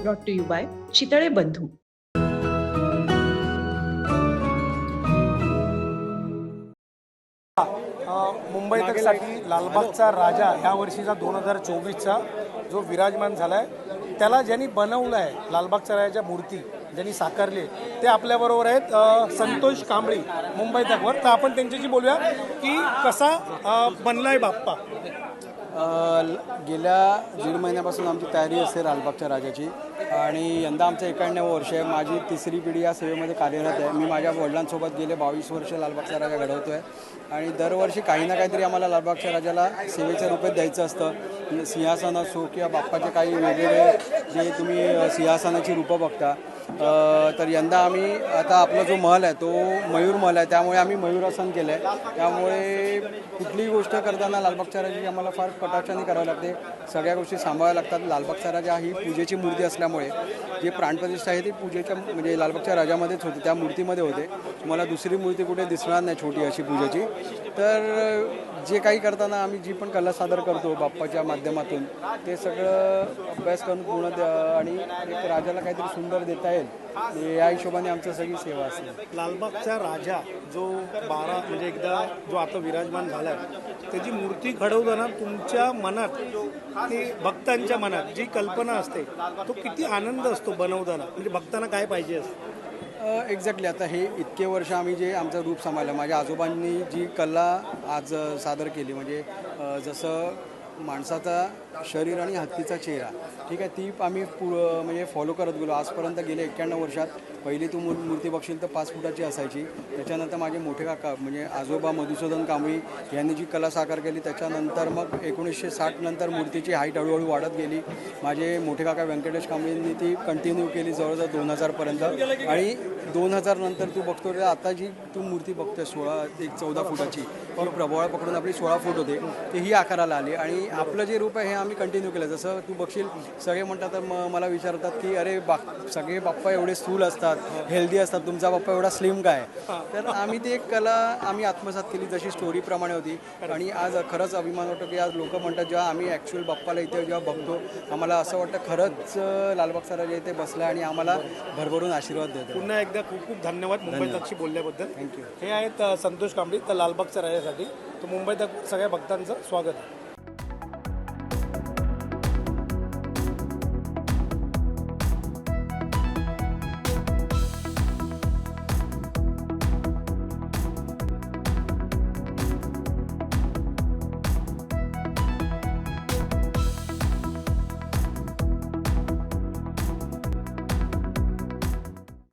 Brought to you by Chitale Bandhu Mumbai तकसाठी लालबागचा राजा ह्या वर्षीचा दोन हजार चोवीसचा जो विराजमान झाला आहे त्याला ज्यांनी बनवलं आहे लालबागचा राजाच्या मूर्ती ज्यांनी साकारली ते आपल्याबरोबर आहेत संतोष कांबळी मुंबई तकवर तर आपण त्यांच्याशी बोलूया की कसा बनलाय बाप्पा? गेल्या दीड महिन्यापासून आमची तयारी असते लालबागच्या राजाची. आणि यंदा आमचं एकाण्णव वर्ष आहे. माझी तिसरी पिढी या सेवेमध्ये कार्यरत आहे. मी माझ्या वडिलांसोबत गेले बावीस वर्ष लालबागचा राजा घडवतो आहे आणि दरवर्षी काही ना काहीतरी आम्हाला लालबागच्या राजाला सेवेच्या रूपात द्यायचं असतं. सिंहासन असो किंवा बाप्पाचे काही वेगवेगळे जे तुम्ही सिंहासनाची रूपं बघता तर यंदा आम्ही आता आपला जो महल आहे तो मयूर महल आहे. त्यामुळे आम्ही मयूरासन केलं आहे त्यामुळे कुठलीही गोष्ट करताना लालबागच्या राजाची आम्हाला फार कटाक्षाने करावी लागते. सगळ्या गोष्टी सांभाळाव्या लागतात. लालबागचा राजा ही पूजेची मूर्ती असल्यामुळे जे प्राणप्रतिष्ठा आहे ती पूजेच्या म्हणजे लालबागच्या राजामध्येच होती. त्या मूर्तीमध्ये होते. तुम्हाला दुसरी मूर्ती कुठे दिसणार नाही छोटी अशी पूजेची. तर जे काही करताना आम्ही जी पण कला सादर करतो बाप्पाच्या माध्यमातून ते सगळं अभ्यास करून पूर्ण आणि एक राजाला काहीतरी सुंदर देता येईल हे या हिशोबाने आमची सगळी सेवा असते लालबागचा राजा जो बारा म्हणजे एकदा जो आता विराजमान झालाय त्याची मूर्ती घडवताना तुमच्या मनात ते भक्तांच्या मनात जी कल्पना असते तो किती आनंद असतो बनवताना? म्हणजे भक्तांना काय पाहिजे असतं? एक्झॅक्टली आता हे इतके वर्ष आम्ही जे आमचं रूप सांभाळलं माझ्या आजोबांनी जी कला आज सादर केली म्हणजे जसं माणसाचा शरीर आणि हत्तीचा चेहरा. ठीक आहे ती आम्ही पु म्हणजे फॉलो करत गेलो. आजपर्यंत गेले एक्क्याण्णव वर्षात. पहिली तू मूर मूर्ती बघशील तर पाच फुटाची असायची. त्याच्यानंतर माझे मोठे काका म्हणजे आजोबा मधुसूदन कांबळी यांनी जी कला साकार केली त्याच्यानंतर मग एकोणीसशे साठ नंतर मूर्तीची हाईट हळूहळू वाढत गेली. माझे मोठे काका व्यंकटेश कांबळींनी ती कंटिन्यू केली जवळजवळ दोन हजारपर्यंत आणि दोन हजार नंतर तू बघतो तर आता जी तू मूर्ती बघतोय सोळा एक चौदा फुटाची पण प्रभोळा पकडून आपली सोळा फूट होते. ते ही आकाराला आली. आणि आपलं जे रूप आहे हे आम्ही कंटिन्यू केलं. जसं तू बघशील सगळे म्हणतात तर म- मला विचारतात की अरे बा सगळे बाप्पा एवढे स्थूल असतात हेल्दी असतात तुमचा बाप्पा एवढा स्लिम काय? तर आम्ही ती एक कला आम्ही आत्मसात केली जशी स्टोरीप्रमाणे होती. आणि आज खरंच अभिमान वाटतो की आज लोक म्हणतात जेव्हा आम्ही ॲक्च्युअल बाप्पाला इथे जेव्हा बघतो आम्हाला असं वाटतं खरंच लालबाग राजा इथे बसला आणि आम्हाला भरभरून आशीर्वाद देतो. पुन्हा एकदा खूप खूप धन्यवाद मुंबई तकशी बोलल्याबद्दल. थँक्यू हे आहेत संतोष कांबळी तर लालबागच्या राजासाठी तर मुंबई तक सगळ्या भक्तांचं स्वागत आहे.